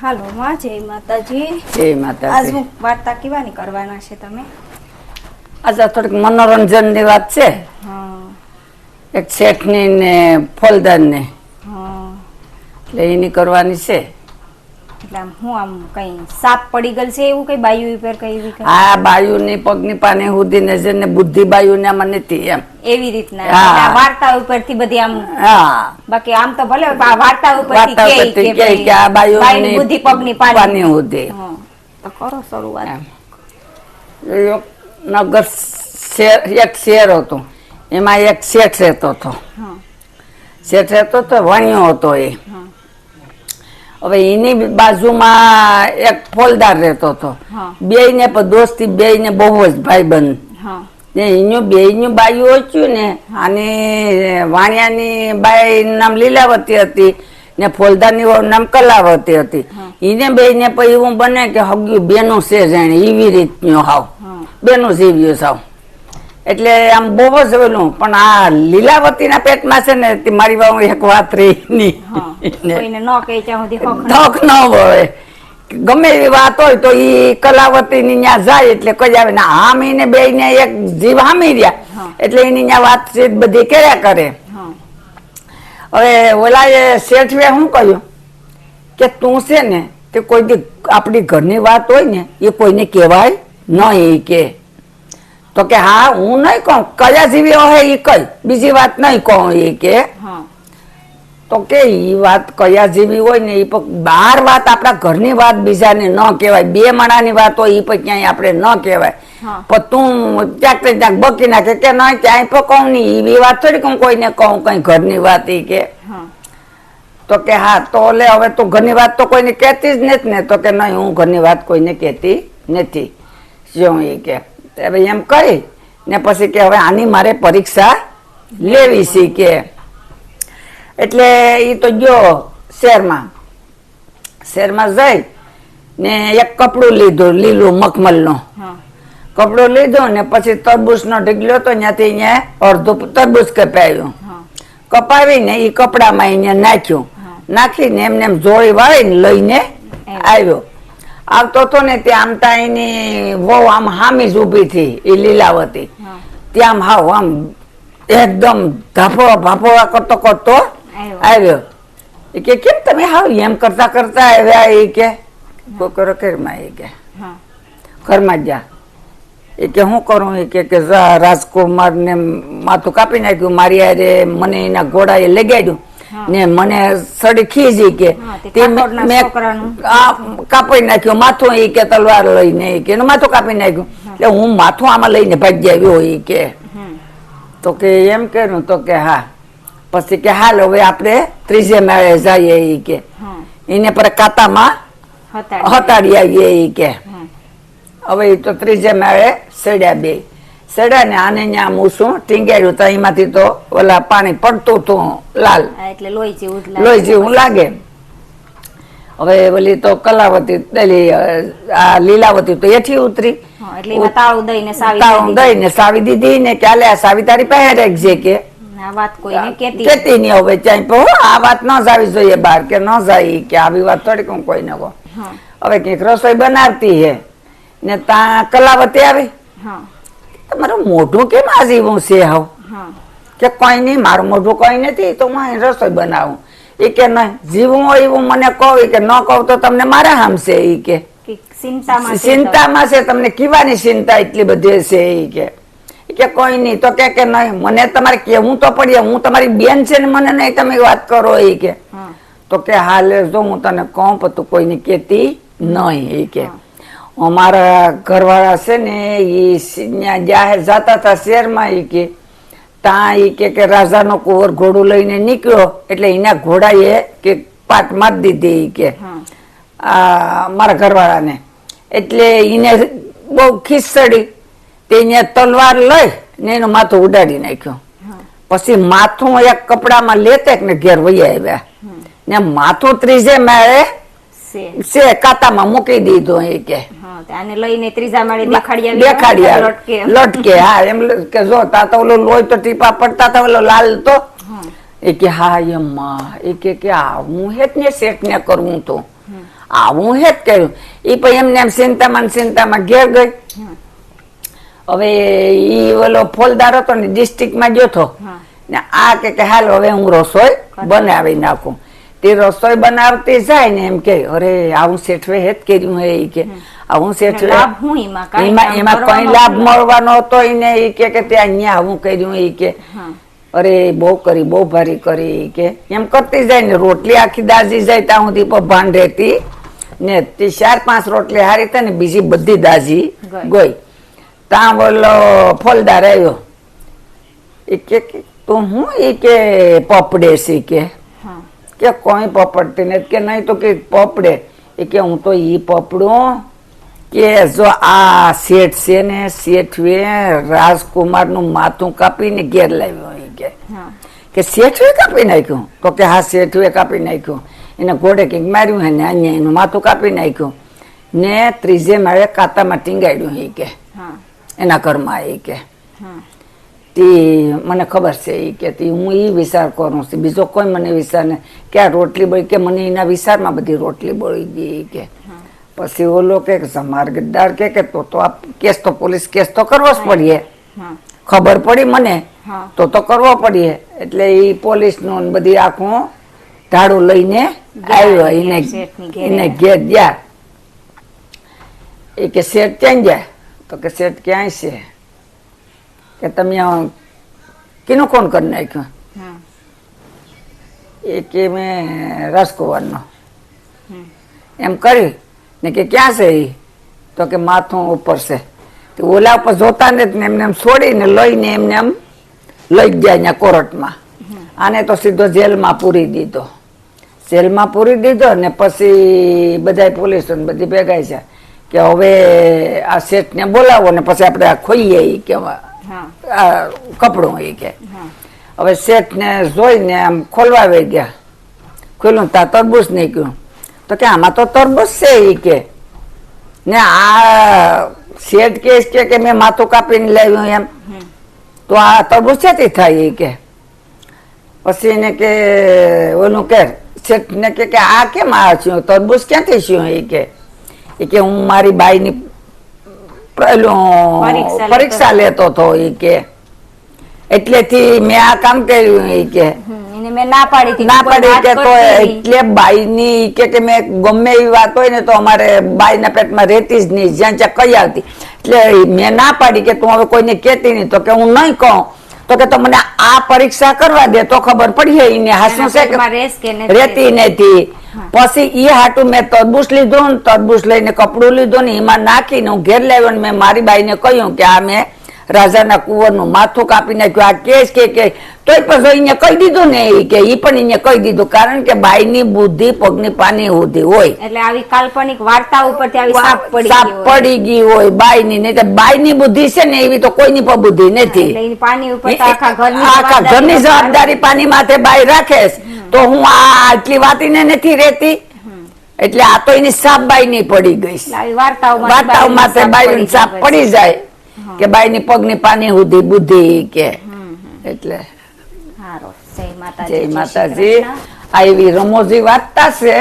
હાલો માં જય માતાજી. જય આજ હું વાર્તા કેવાની કરવાના છે તમે? આજે થોડીક મનોરંજનની વાત છે. હા. એક શેઠની ને ફોલદારની હા. એટલે એની કરવાની છે. એટલે આમ હું આમ કઈ સાપ પડી ગયેલ છે એવું કઈ બાયુ ઉપર કઈ એવી કઈ? આ બાયુની પગની પાને સુધી ને જેને બુદ્ધિ બાયુને આમાં નથી એમ. એવી રીતના. એટલે આ વાર્તા ઉપરથી બધી આમ હા. બાકી આમ તો ભલે આ વાર્તા ઉપરથી કે કે કે આ બાયુની બાયુની બુદ્ધિ પગની પાની. સુધી તો કરો શરૂઆત. એક નગર શેર એક શેર હતું. એમાં એક શેઠ રહેતો હતો. શેઠ રહેતો તો વણ્યો હતો એ. હા. હવે એની બાજુમાં એક ફોલદાર રહેતો હતો. બે ને દોસ્તી બે ને બહુ જ ભાઈબંધ. ને એનું બે નું બાયું ઓછું ને અને વાણિયાની બાઈ નામ લીલાવતી હતી ને ફોલદારની નામ કલાવતી હતી. એને બે ને પછી એવું બને કે હગ્યું બેનું છે જાણે એવી રીતનું હાવ. બેનું જીવ્યું સાવ એટલે આમ બહુ જ ઓલું. પણ આ લીલાવતીના પેટમાં છે ને મારી વાવ એક વાત રહી હા ન ત્યાં હોય. ગમે એવી વાત હોય તો ઈ કલાવતી ની ન્યા જાય એટલે કઈ આવે ને હામી ને બે ને એક જીવ હામી રહ્યા. એટલે એની ન્યા વાતચીત બધી કર્યા કરે. હવે ઓલા એ શેઠવે શું કહ્યું? કે તું છે ને તે કોઈ આપણી ઘરની વાત હોય ને એ કોઈને કહેવાય નહીં કે. તો કે હા હું નહીં કહું. કયા જીવી હોય એ કઈ? બીજી વાત નહીં કહું એ કે. તો કે ઈ વાત કયા જેવી હોય ને એ પણ બાર વાત આપણા ઘરની વાત બીજાને ન કહેવાય. બે માણાની વાત હોય એ પણ ક્યાંય આપણે ન કહેવાય. પણ તું ક્યાંક ક્યાંક બકી નાખે કે નહીં ક્યાંય પણ કહું નહીં એવી વાત થોડી હું કોઈને કહું કઈ ઘરની વાત ઈ કે. તો કે હા તો લે હવે તું ઘરની વાત તો કોઈને કહેતી જ નથી ને. તો કે નહીં હું ઘરની વાત કોઈને કહેતી નથી. શું એ કે. હવે એમ કરી ને પછી કે હવે આની મારે પરીક્ષા લેવી છે કે. એટલે એ તો ગયો શહેરમાં શહેરમાં જઈ ને એક કપડું લીધું લીલું મખમલનું. કપડું લીધું ને પછી તરબૂચનો ઢગલો હતો ત્યાંથી અહીંયા અડધું તરબૂચ કપાવ્યું કપાવીને એ કપડામાં એને નાખ્યું. નાખીને એમને એમ જોડી વાળીને લઈને આવ્યો. આવતો હતો ને ત્યાં આમ તા એની વહુ આમ હામી જ ઊભી હતી એ લીલાવતી. ત્યાં હાવ આમ એકદમ ધાફો ભાફોવા કરતો કરતો આવ્યો. એ કે કેમ તમે હાવ એમ કરતા કરતા આવ્યા? એ કે કોકરો ઘરમાં એ કે ઘરમાં જ એ કે હું કરું? એ કે કે જા રાજકુમાર ને માથું કાપી નાખ્યું મારી આરે મને એના ઘોડાએ લગાડ્યું. ને મને સડી ખીજી કે તે મેં- કાપી નાખ્યું માથું એ કે તલવાર લઈને એ કે માથું કાપી નાખ્યું. એટલે હું માથું આમાં લઈને ભાગી આવ્યો એ કે. તો કે એમ કર્યું તો કે હા. પછી કે હાલ હવે આપણે ત્રીજે મેળે જઈએ એ કે. એને પર કાતામાં હટાડી આવીએ એ કે. હવે એ તો ત્રીજે માળે સડ્યા બે. સડ્યા ને આને ત્યાં મૂસું ટીંગાડ્યું તો એમાંથી તો ઓલા પાણી પડતું હતું લાલ. એટલે લોહી જેવું લોહી જેવું લાગે. હવે ઓલી તો કલાવતી આ લીલાવતી તો એઠી ઉતરી. તાળું દઈને સાવી દીધી. સાવી દીધી ને કે આ સાવી તારી પાસે રાખજે કે? વાત કોઈને કેતી. નહીં હવે પણ આ વાત ન જાવી જોઈએ બહાર કે ન જાય કે આવી વાત થોડીક હું. કોઈને કહું હવે કંઈક રસોઈ બનાવતી હે. ને ત્યાં કલાવતી આવી? હા. તમારું મોઢું કેમ આજીવું છે હવ? કે કોઈ નહીં મારું મોઢું કોઈ નથી તો હું અહીં રસોઈ બનાવું. એ કે નહીં જીવું હોય એવું મને કહો કે ન કહું તો તમને મારા હામશે એ કે. ચિંતામાં છે તમને કીવાની ચિંતા એટલી બધી છે એ કે. કે કોઈ નહીં તો કે કે નહીં મને તમારે કેવું તો પડીએ હું તમારી બેન છે ને મને નહીં તમે વાત કરો એ કે. તો કે હાલે જો હું તને કહું પણ તું કોઈને કેતી નહીં એ કે. અમારા ઘરવાળા છે ને એ જાહેર જતા હતા શહેરમાં એ કે ત્યાં એ કે કે રાજાનો કુંવર ઘોડું લઈને નીકળ્યો. એટલે એના ઘોડાએ કે પાટ મારી દીધી ઈ કે આ મારા ઘરવાળાને. એટલે એને બહુ ખીસડી તે એને તલવાર લઈ ને એનું માથું ઉડાડી નાખ્યું. પછી માથું એક કપડામાં લેતે ને ઘેર વહી આવ્યા. ને માથું ત્રીજે માળે છે. કાતામાં મૂકી દીધો એ કે આને લઈને ત્રીજા માળે દેખાડી દેખાડી લટકે. લટકે હા એમ કે જો તા તો ઓલો લોહી તો ટીપા પડતા હતા ઓલો લાલ તો. એ કે હા એમ એ કે કે આ હેત ને શેઠ ને કરવું તો. આવું હે કર્યું. એ પછી એમને એમ ચિંતામાં ચિંતામાં ઘેર ગઈ. હવે ઈ ઓલો ફોલદાર હતો ને ડિસ્ટ્રિક્ટમાં ગયો હતો ને આ કે કે હાલ હવે હું રસોઈ બનાવી નાખું. તે રસોઈ બનાવતી જાય ને એમ કે અરે આવું શેઠવે હેત કર્યું હે ઈ કે. આવું શેઠવે લાભ હું એમાં? એમાં કઈ લાભ મળવાનો હતો એને ઈ કે કે તે અહીંયા આવું કર્યું ઈ કે. અરે બહુ કરી બહુ ભારી કરી કે. એમ કરતી જાય ને રોટલી આખી દાજી જાય ત્યાં સુધી ભાન રહેતી ને તે ચાર પાંચ રોટલી હારી થાય ને બીજી બધી દાજી ગઈ. ત્યાં બોલો ફોલદાર આવ્યો. એ કે તું હું એ કે પપડે છે કે. કે કોઈ પપડતી નથી કે નહીં તો કે પપડે. એ કે હું તો એ પપડું કે જો આ શેઠ છે ને શેઠવે રાજકુમારનું માથું કાપીને ઘેર લાવ્યો એ કે. કે શેઠવે કાપી નાખ્યું? તો કે હા શેઠવે કાપી નાખ્યું. એને ઘોડે કંઈક માર્યું હે ને અહીંયા એનું માથું કાપી નાખ્યું. ને ત્રીજે માળે કાતામાં ટીંગાડ્યું એ કે. એના ઘરમાં એ કે. તે મને ખબર છે એ કહેતી હું એ વિચાર કરું છું. બીજો કોઈ મને વિચાર ને કે આ રોટલી બળી કે મને એના વિચારમાં બધી રોટલી બળી ગઈ કે. પછી ઓલો કે સમારગદાર કે કે તો તો આ કેસ તો પોલીસ કેસ તો કરવો જ પડીએ. ખબર પડી મને તો તો કરવો પડીએ. એટલે એ પોલીસનું ને બધી આખું ધાડુ લઈને આવ્યો એને એને ઘેર ગયા. એ કે શેઠ ક્યાં ગયા? તો કે શેઠ ક્યાંય છે? કે તમે કીનું કોણ કરી નાખ્યું? એ કે મેં રાજકુમારનો. એમ કરી ને કે ક્યાં છે એ તો કે માથું ઉપર છે. તો ઓલા ઉપર જોતા ને એમને એમ છોડીને લઈને એમને એમ લઈ ગયા અહીંયા કોર્ટમાં. આને તો સીધો જેલમાં પૂરી દીધો. જેલમાં પૂરી દીધો ને પછી બધા પોલીસો ને બધી ભેગા છે કે હવે આ શેઠને બોલાવો ને પછી આપણે આ ખોઈએ એ કે હા આ કપડું એ કે. હવે શેઠને જોઈને આમ ખોલવા વહી ગયા. ખોલ્યું તા તરબૂચ નીકળ્યું. તો કે આમાં તો તરબૂચ છે એ કે. ને આ શેઠ કેસ કે કે મેં માથું કાપીને લાવ્યું એમ. તો આ તરબૂચ ક્યાંથી થાય એ કે? પછી એને કે ઓલું કે શેઠને કે કે આ કેમ આ છું તરબૂચ ક્યાંથી છું એ કે? એ કે હું મારી બાઈની પરીક્ષા લેતો હતો. એ કે. એટલેથી મેં આ કામ કર્યું એ કે. મેં ના પાડી ના કોઈ વાત કે તો એટલે બાઈની કે કે મેં ગમે એવી વાત હોય ને તો અમારે બાઈના પેટમાં રહેતી જ નહીં. જ્યાં ત્યાં કઈ આવતી. એટલે મેં ના પાડી કે તું હવે કોઈને કહેતી નહીં. તો કે હું નહીં કહું. તો કે તો મને આ પરીક્ષા કરવા દે તો ખબર પડી એને હાસું એના છે રહેતી નથી. પછી એ હાટું મેં તરબૂચ લીધું ને તરબૂચ લઈને કપડું લીધું ને એમાં નાખીને હું ઘેર લાવ્યો ને મેં મારી બાઈને કહ્યું કે આ મેં રાજાના કુંવરનું માથું કાપી નાખ્યું. આ કેસ કે કે તોય પછી એને કહી દીધું ને એ કે એ પણ એને કહી દીધું. કારણ કે બાઈની બુદ્ધિ પગની પાની સુધી હોય. એટલે આવી કાલ્પનિક વાર્તા ઉપરથી આવી સાપ પડી સાપ ગઈ હોય. પડી ગઈ હોય બાઈની. નહીં તો બાઈની બુદ્ધિ છે ને એવી તો કોઈની પણ બુદ્ધિ નથી. પાણી ઉપર આખા ઘરની જવાબદારી જવાબદારી પાણી માથે બાઈ રાખે છે. તો હું આ આટલી વાતીને નથી રહેતી. એટલે આ તો એની સાપ બાઈ ની પડી ગઈ. વાર્તાઓમાં વાર્તાઓ માથે બાઈ સાપ પડી જાય કે બાઈ ની પગની પાની સુધી બુદ્ધિ કે એટલે. જય માતાજી આ એવી રમોજી વાર્તા છે.